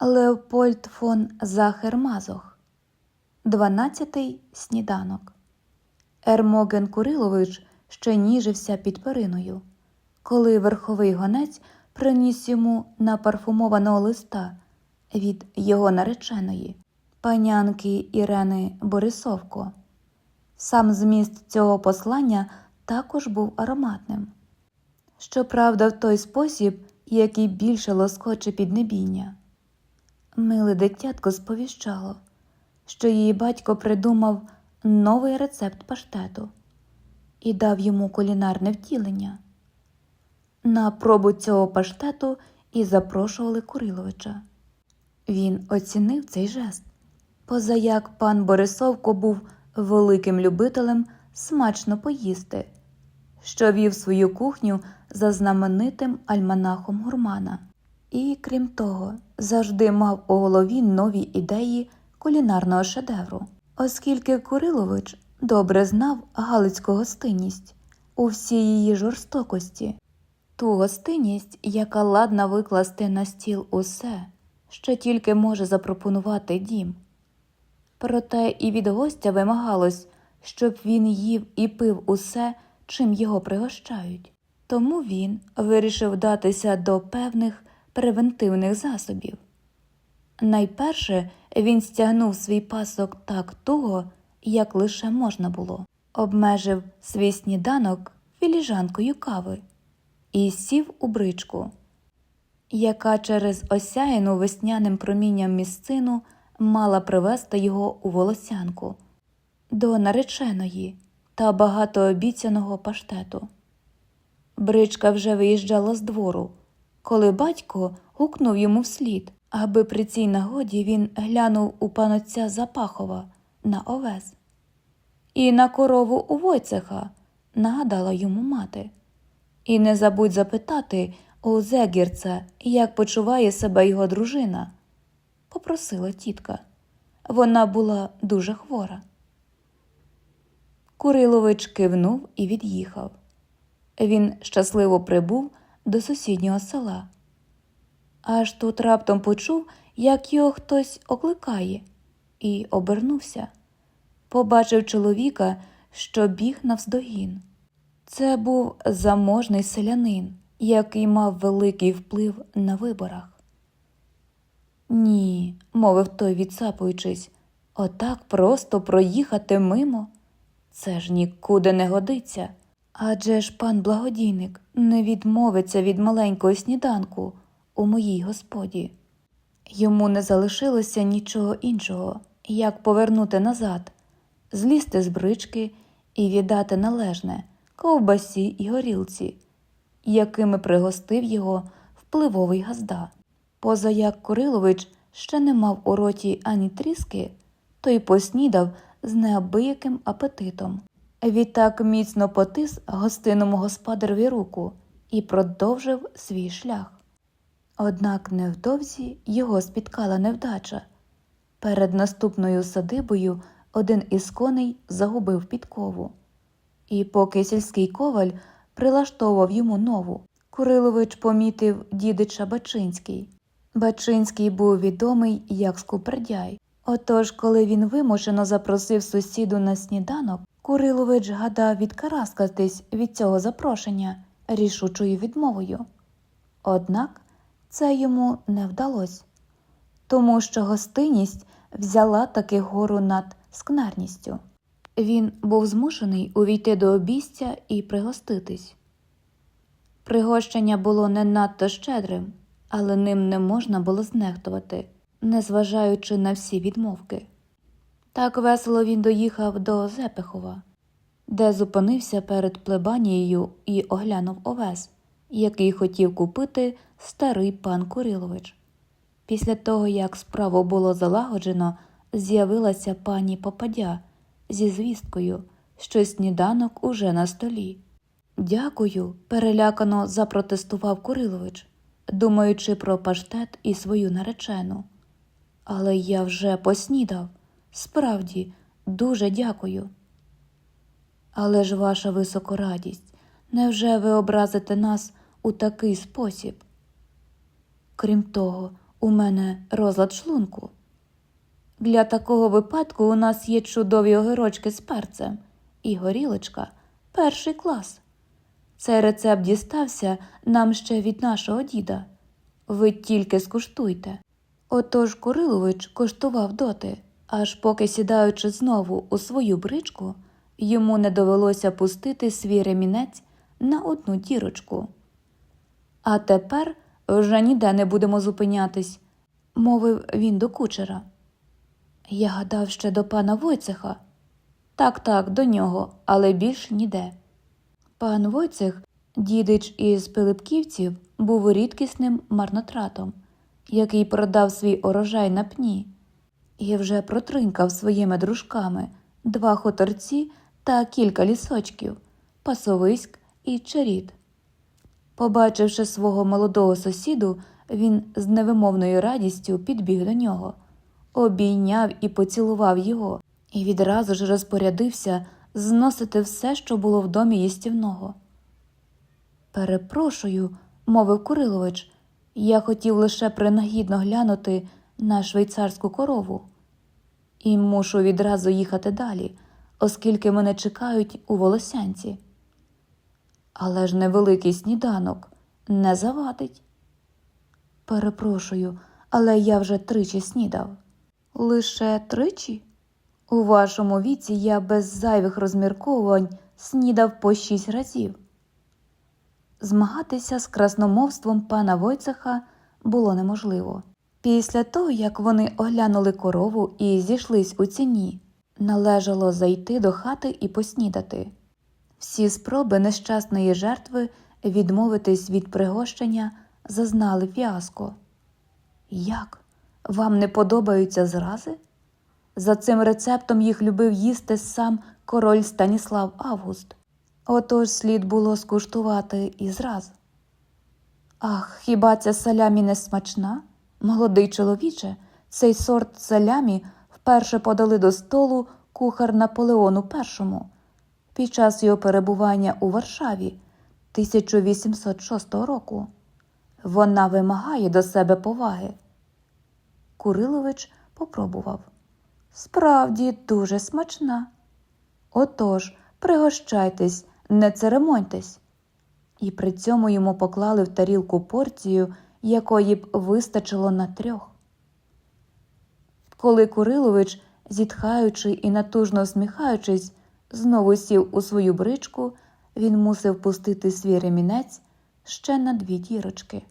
Леопольд фон Захер-Мазох. Дванадцятий сніданок. Ермоген Курилович ще ніжився під периною, коли верховий гонець приніс йому напарфумованого листа від його нареченої, панянки Ірени Борисовко. Сам зміст цього послання також був ароматним. Щоправда, в той спосіб, який більше лоскоче піднебіння. Миле дитятко сповіщало, що її батько придумав новий рецепт паштету і дав йому кулінарне втілення. На пробу цього паштету і запрошували Куриловича. Він оцінив цей жест, позаяк пан Борисовко був великим любителем смачно поїсти, що вів свою кухню за знаменитим альманахом гурмана. І, крім того, завжди мав у голові нові ідеї кулінарного шедевру, оскільки Курилович добре знав галицьку гостинність у всій її жорстокості, ту гостинність, яка ладна викласти на стіл усе, що тільки може запропонувати дім. Проте і від гостя вимагалось, щоб він їв і пив усе, чим його пригощають. Тому він вирішив датися до певних превентивних засобів. Найперше він стягнув свій пасок так туго, як лише можна було, обмежив свій сніданок філіжанкою кави і сів у бричку, яка через осяяну весняним промінням місцину мала привести його у волосянку до нареченої та багатообіцяного паштету. Бричка вже виїжджала з двору, коли батько гукнув йому вслід, аби при цій нагоді він глянув у панотця Запахова на овес. І на корову у Войцеха, нагадала йому мати. І не забудь запитати у Зегірца, як почуває себе його дружина, попросила тітка. Вона була дуже хвора. Курилович кивнув і від'їхав. Він щасливо прибув до сусіднього села. Аж тут раптом почув, як його хтось окликає, і обернувся. Побачив чоловіка, що біг навздогін. Це був заможний селянин, який мав великий вплив на виборах. Ні, мовив той, відсапуючись, отак просто проїхати мимо. Це ж нікуди не годиться. Адже ж пан благодійник не відмовиться від маленького сніданку у моїй господі. Йому не залишилося нічого іншого, як повернути назад, злізти з брички і віддати належне ковбасі і горілці, якими пригостив його впливовий газда. Поза як Курилович ще не мав у роті ані тріски, то й поснідав з неабияким апетитом. Відтак міцно потис гостинному господареві руку і продовжив свій шлях. Однак невдовзі його спіткала невдача. Перед наступною садибою один із коней загубив підкову. І поки сільський коваль прилаштовував йому нову, Курилович помітив дідича Бачинський. Бачинський був відомий як скупердяй. Отож, коли він вимушено запросив сусіду на сніданок, Курилович гадав відкараскатись від цього запрошення рішучою відмовою. Однак це йому не вдалося, тому що гостинність взяла таки гору над скнарністю. Він був змушений увійти до обійстя і пригоститись. Пригощення було не надто щедрим, але ним не можна було знехтувати, незважаючи на всі відмовки. Так весело він доїхав до Зепехова, де зупинився перед плебанією і оглянув овес, який хотів купити старий пан Курилович. Після того, як справу було залагоджено, з'явилася пані Попадя зі звісткою, що сніданок уже на столі. Дякую, перелякано запротестував Курилович, думаючи про паштет і свою наречену. Але я вже поснідав. Справді, дуже дякую. Але ж ваша високорадість, невже ви образите нас у такий спосіб? Крім того, у мене розлад шлунку. Для такого випадку у нас є чудові огірочки з перцем і горілочка перший клас. Цей рецепт дістався нам ще від нашого діда. Ви тільки скуштуйте. Отож Курилович коштував доти, аж поки сідаючи знову у свою бричку, йому не довелося пустити свій ремінець на одну дірочку. А тепер вже ніде не будемо зупинятись, мовив він до кучера. Я гадав ще до пана Войцеха. Так, так, до нього, але більш ніде. Пан Войцех, дідич із Пилипківців, був рідкісним марнотратом, який продав свій урожай на пні, і вже протринкав своїми дружками два хуторці та кілька лісочків Пасовиськ і Черід. Побачивши свого молодого сусіду, він з невимовною радістю підбіг до нього, обійняв і поцілував його, і відразу ж розпорядився зносити все, що було в домі їстівного. Перепрошую, мовив Курилович, я хотів лише принагідно глянути на швейцарську корову. І мушу відразу їхати далі, оскільки мене чекають у волосянці. Але ж невеликий сніданок не завадить. Перепрошую, але я вже тричі снідав. Лише тричі? У вашому віці я без зайвих розмірковувань снідав по шість разів. Змагатися з красномовством пана Войцеха було неможливо. Після того, як вони оглянули корову і зійшлись у ціні, належало зайти до хати і поснідати. Всі спроби нещасної жертви відмовитись від пригощення зазнали фіаско. Як? Вам не подобаються зрази? За цим рецептом їх любив їсти сам король Станіслав Август. Отож слід було скуштувати і зраз. Ах, хіба ця салямі не смачна? Молодий чоловіче, цей сорт салямі вперше подали до столу кухар Наполеону І під час його перебування у Варшаві 1806 року. Вона вимагає до себе поваги. Курилович попробував. Справді дуже смачна. Отож, пригощайтесь, не церемоньтесь. І при цьому йому поклали в тарілку порцію, якої б вистачило на трьох. Коли Курилович, зітхаючи і натужно усміхаючись, знову сів у свою бричку, він мусив пустити свій ремінець ще на дві дірочки.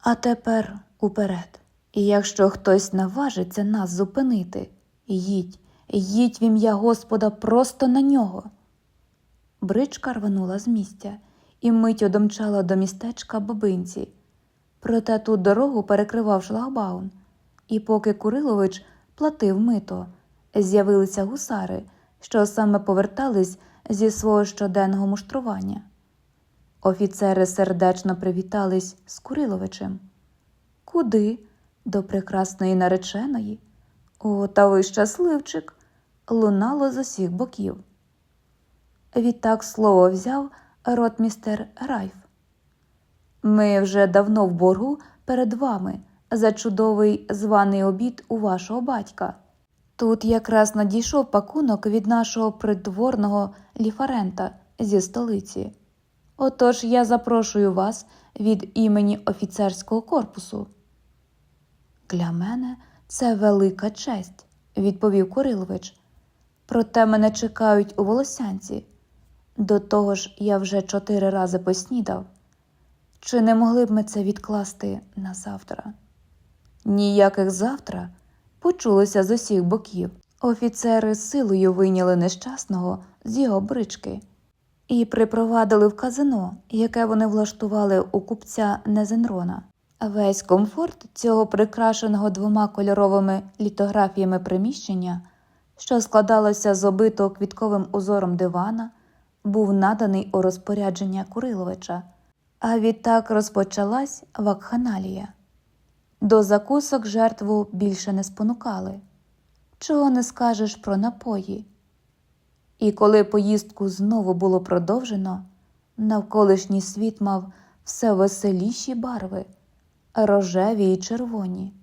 А тепер уперед. І якщо хтось наважиться нас зупинити, їдь, їдь в ім'я Господа просто на нього. Бричка рванула з місця і мить одомчала до містечка бабинці. Проте ту дорогу перекривав шлагбаун, і поки Курилович платив мито, з'явилися гусари, що саме повертались зі свого щоденного муштрування. Офіцери сердечно привітались з Куриловичем. Куди? До прекрасної нареченої. О, та ви щасливчик. лунало з усіх боків. Відтак слово взяв ротмістер Райф. Ми вже давно в боргу перед вами за чудовий званий обід у вашого батька. Тут якраз надійшов пакунок від нашого придворного ліфарента зі столиці. Отож я запрошую вас від імені офіцерського корпусу. Для мене це велика честь, відповів Курилович. Проте мене чекають у волосянці. До того ж, я вже чотири рази поснідав. Чи не могли б ми це відкласти на завтра? Ніяких завтра почулося з усіх боків. Офіцери силою вийняли нещасного з його брички і припровадили в казино, яке вони влаштували у купця Незенрона. Весь комфорт цього прикрашеного двома кольоровими літографіями приміщення, що складалося з обитого квітковим узором дивана, був наданий у розпорядження Куриловича, а відтак розпочалась вакханалія. До закусок жертву більше не спонукали. Чого не скажеш про напої. І коли поїздку знову було продовжено, навколишній світ мав все веселіші барви, рожеві й червоні.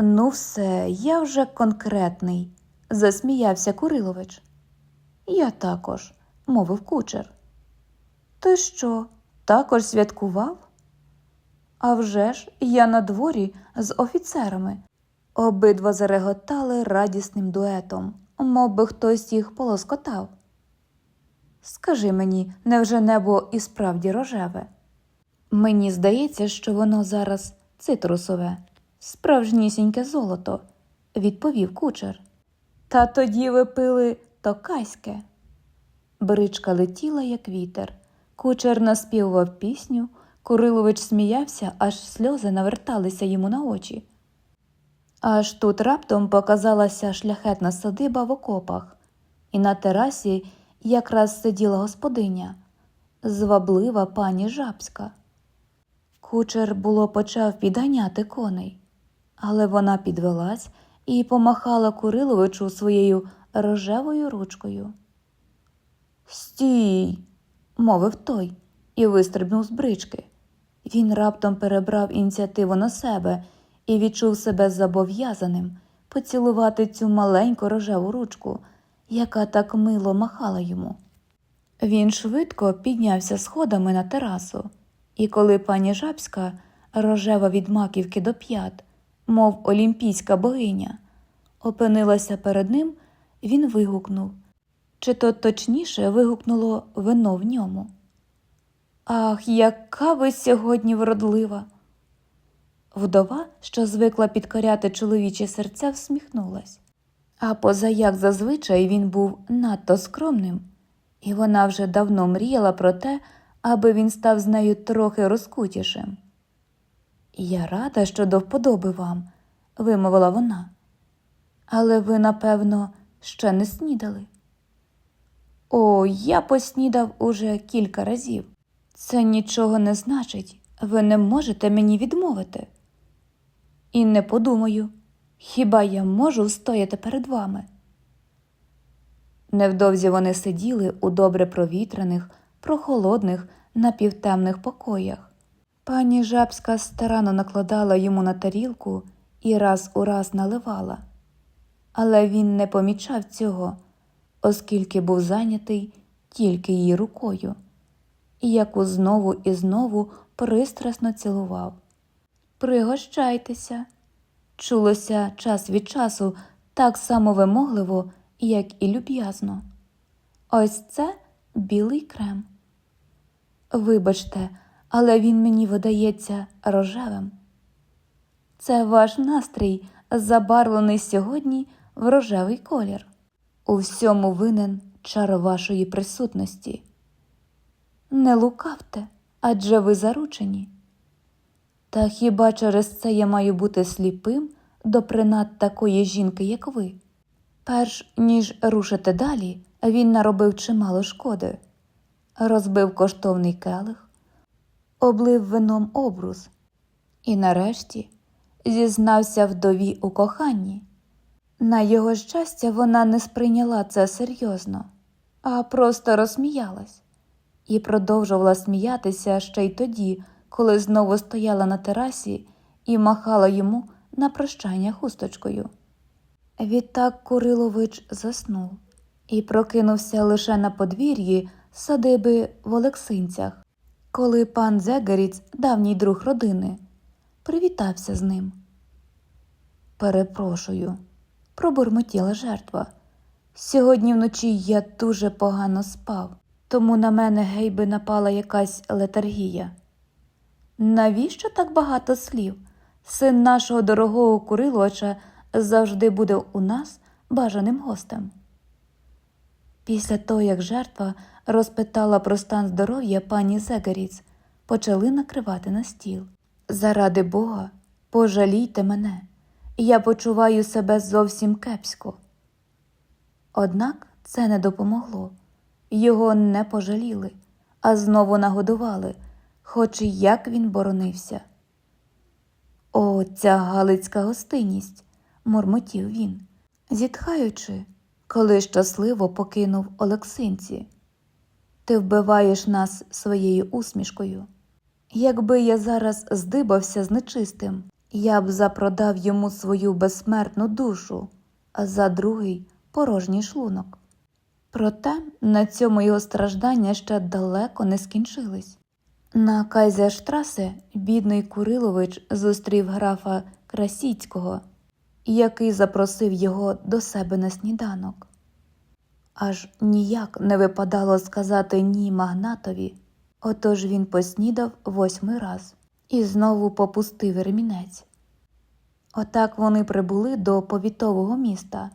Ну, все, я вже конкретний, засміявся Курилович. Я також, мовив кучер. Ти що, також святкував? А вже ж я на дворі з офіцерами. Обидва зареготали радісним дуетом, мов би хтось їх полоскотав. Скажи мені, невже небо і справді рожеве? Мені здається, що воно зараз цитрусове, справжнісіньке золото, відповів кучер. Та тоді ви пили токаське. Бричка летіла, як вітер. Кучер наспівував пісню, Курилович сміявся, аж сльози наверталися йому на очі. Аж тут раптом показалася шляхетна садиба в окопах, і на терасі якраз сиділа господиня, зваблива пані Жабська. Кучер було почав підганяти коней, але вона підвелась і помахала Куриловичу своєю рожевою ручкою. Стій, мовив той і вистрибнув з брички. Він раптом перебрав ініціативу на себе і відчув себе зобов'язаним поцілувати цю маленьку рожеву ручку, яка так мило махала йому. Він швидко піднявся сходами на терасу, і коли пані Жабська, рожева від маківки до п'ят, мов олімпійська богиня, опинилася перед ним, він вигукнув, чи то точніше вигукнуло вино в ньому. Ах, яка ви сьогодні вродлива! Вдова, що звикла підкоряти чоловічі серця, всміхнулась. А поза як зазвичай він був надто скромним, і вона вже давно мріяла про те, аби він став з нею трохи розкутішим. Я рада, що до вподоби вам, вимовила вона. Але ви, напевно, ще не снідали. О, я поснідав уже кілька разів. Це нічого не значить, ви не можете мені відмовити. І не подумаю, хіба я можу встояти перед вами? Невдовзі вони сиділи у добре провітрених, прохолодних, напівтемних покоях. Пані жабська старано накладала йому на тарілку і раз у раз наливала, але він не помічав цього, оскільки був зайнятий тільки її рукою, яку знову і знову пристрасно цілував. Пригощайтеся. Чулося час від часу так само вимогливо, як і люб'язно. Ось це білий крем. Вибачте, але він мені видається рожевим. Це ваш настрій, забарвлений сьогодні в рожевий колір. У всьому винен чар вашої присутності. Не лукавте, адже ви заручені. Та хіба через це я маю бути сліпим до принад такої жінки, як ви? Перш ніж рушити далі, він наробив чимало шкоди, розбив коштовний келих, облив вином обрус і, нарешті, зізнався вдові у коханні. На його щастя, вона не сприйняла це серйозно, а просто розсміялась і продовжувала сміятися ще й тоді, коли знову стояла на терасі і махала йому на прощання хусточкою. Відтак Курилович заснув і прокинувся лише на подвір'ї садиби в Олексинцях, коли пан Зегаріць, давній друг родини, привітався з ним. Перепрошую, пробурмотіла жертва. Сьогодні вночі я дуже погано спав, тому на мене гейби напала якась летаргія. Навіщо так багато слів? Син нашого дорогого Куриловича завжди буде у нас бажаним гостем. Після того, як жертва розпитала про стан здоров'я пані Зегаріць, почали накривати на стіл. Заради Бога, пожалійте мене, я почуваю себе зовсім кепсько. Однак це не допомогло. Його не пожаліли, а знову нагодували, хоч і як він боронився. О, ця галицька гостинність, мурмотів він, зітхаючи, коли щасливо покинув Олексинці. Ти вбиваєш нас своєю усмішкою. Якби я зараз здибався з нечистим Я б запродав йому свою безсмертну душу, а за другий порожній шлунок. Проте на цьому його страждання ще далеко не скінчились. На Кайзерштрасе бідний Курилович зустрів графа Красіцького, який запросив його до себе на сніданок. Аж ніяк не випадало сказати ні магнатові, отож він поснідав восьмий раз і знову попустив ремінець. Отак вони прибули до повітового міста.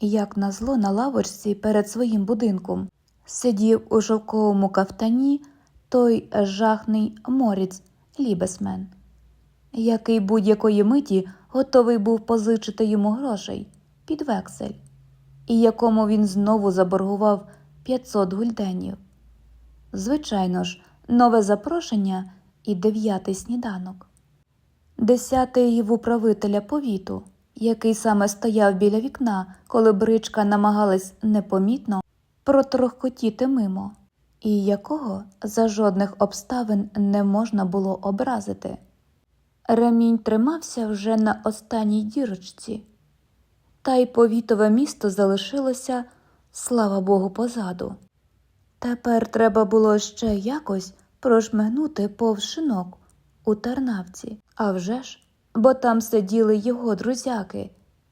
Як назло на лавочці перед своїм будинком сидів у шовковому кафтані той жахний моріць Лібесмен, який будь-якої миті готовий був позичити йому грошей під вексель, і якому він знову заборгував 500 гульденів. Звичайно ж, нове запрошення і дев'ятий сніданок. Десятий в управителя повіту, який саме стояв біля вікна, коли бричка намагалась непомітно протрохкотіти мимо, і якого за жодних обставин не можна було образити. Ремінь тримався вже на останній дірочці, та й повітове місто залишилося, слава Богу, позаду. Тепер треба було ще якось прошмигнути повз шинок у Тарнавці, а вже ж, бо там сиділи його друзяки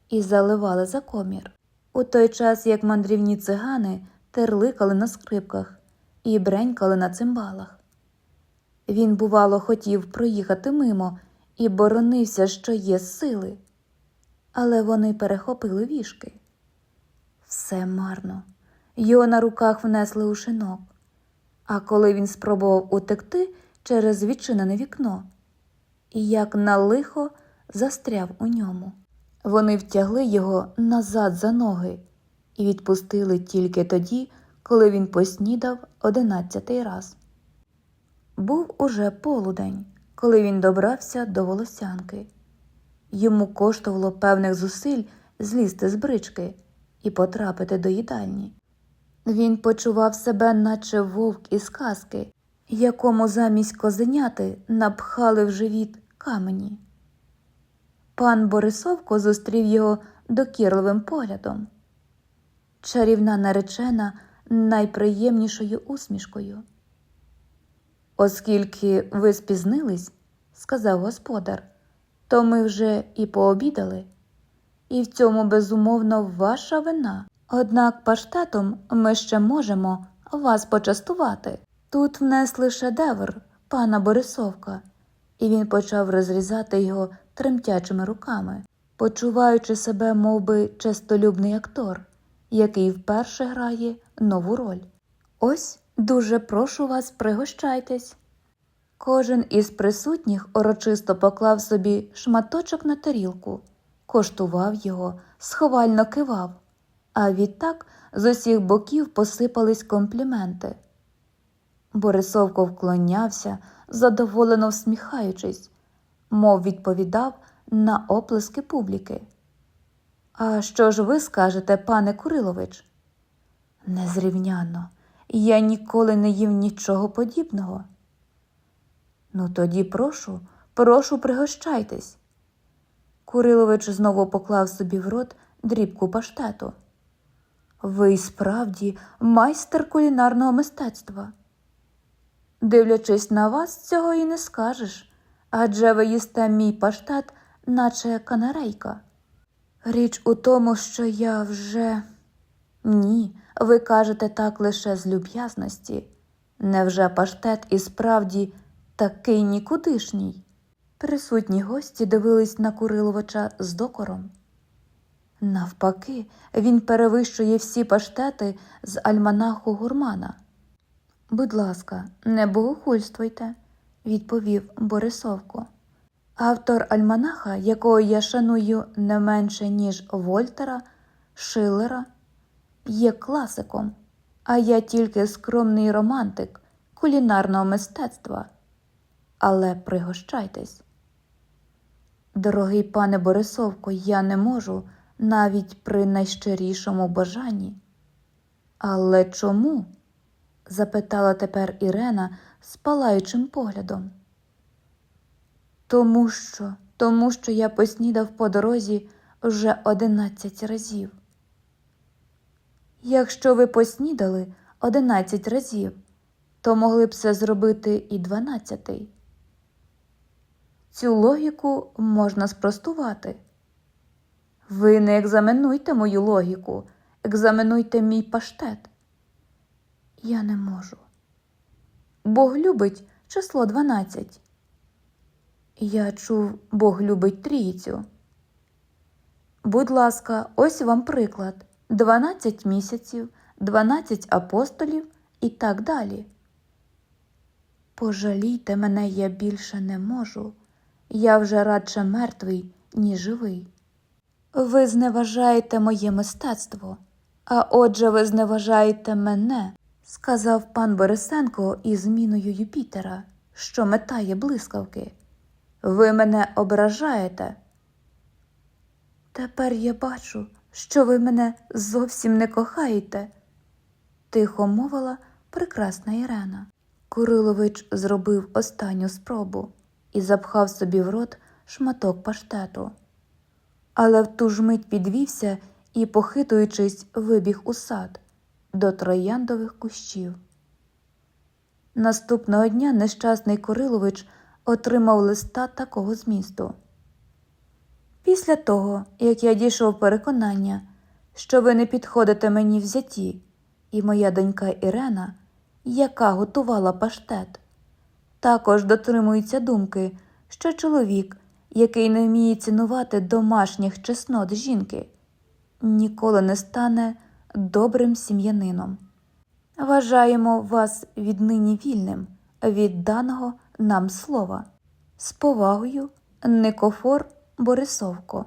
і заливали за комір. У той час, як мандрівні цигани терликали на скрипках і бренькали на цимбалах. Він, бувало, хотів проїхати мимо і боронився, що є сили, але вони перехопили вішки. Все марно. Його на руках внесли у шинок. А коли він спробував утекти через відчинене вікно, і як на лихо застряв у ньому. Вони втягли його назад за ноги і відпустили тільки тоді, коли він поснідав одинадцятий раз. Був уже полудень, коли він добрався до волосянки. Йому коштувало певних зусиль злізти з брички і потрапити до їдальні. Він почував себе, наче вовк із казки, якому замість козеняти напхали в живіт камені. Пан Борисовко зустрів його докірливим поглядом. Чарівна наречена найприємнішою усмішкою. Оскільки ви спізнились, сказав господар, то ми вже і пообідали, і в цьому безумовно ваша вина. Однак паштетом ми ще можемо вас почастувати. Тут внесли шедевр пана Борисовка, і він почав розрізати його тремтячими руками, почуваючи себе мов би, честолюбний актор, який вперше грає нову роль. Ось дуже прошу вас, пригощайтесь. Кожен із присутніх урочисто поклав собі шматочок на тарілку, коштував його, сховально кивав, а відтак з усіх боків посипались компліменти. Борисовко вклонявся, задоволено всміхаючись, мов відповідав на оплески публіки. А що ж ви скажете, пане Курилович? Незрівняно, я ніколи не їв нічого подібного. Ну, тоді прошу, прошу, пригощайтесь. Курилович знову поклав собі в рот дрібку паштету. Ви справді майстер кулінарного мистецтва. Дивлячись на вас, цього і не скажеш, адже ви їсте мій паштет, наче канарейка. Річ у тому, що я вже. Ні, ви кажете так лише з люб'язності. Невже паштет і справді такий нікудишній? Присутні гості дивились на Куриловича з докором. Навпаки, він перевищує всі паштети з альманаху гурмана. Будь ласка, не богохульствуйте, відповів Борисовко. Автор альманаха, якого я шаную не менше, ніж Вольтера, Шиллера, є класиком, а я тільки скромний романтик кулінарного мистецтва. Але пригощайтесь. Дорогий пане Борисовко, я не можу навіть при найщирішому бажанні. Але чому? запитала тепер Ірена з палаючим поглядом. Тому що тому що я поснідав по дорозі вже одинадцять разів. Якщо ви поснідали одинадцять разів, то могли б це зробити і дванадцятий. Цю логіку можна спростувати. Ви не екзаменуйте мою логіку, екзаменуйте мій паштет. Я не можу. Бог любить число 12. Я чув, Бог любить трійцю. Будь ласка, ось вам приклад: 12 місяців, 12 апостолів і так далі. Пожалійте мене, я більше не можу. Я вже радше мертвий, ніж живий. Ви зневажаєте моє мистецтво, а отже, ви зневажаєте мене, сказав пан Борисенко із зміною Юпітера, що метає блискавки. Ви мене ображаєте. Тепер я бачу, що ви мене зовсім не кохаєте, тихо мовила прекрасна Ірена. Курилович зробив останню спробу і запхав собі в рот шматок паштету. Але в ту ж мить підвівся і, похитуючись, вибіг у сад до трояндових кущів. Наступного дня нещасний Курилович отримав листа такого змісту. Після того, як я дійшов переконання, що ви не підходите мені в зяті, і моя донька Ірена, яка готувала паштет, також дотримується думки, що чоловік, який не вміє цінувати домашніх чеснот жінки, ніколи не стане добрим сім'янином. Вважаємо вас віднині вільним від даного нам слова. З повагою, Никофор Борисовко.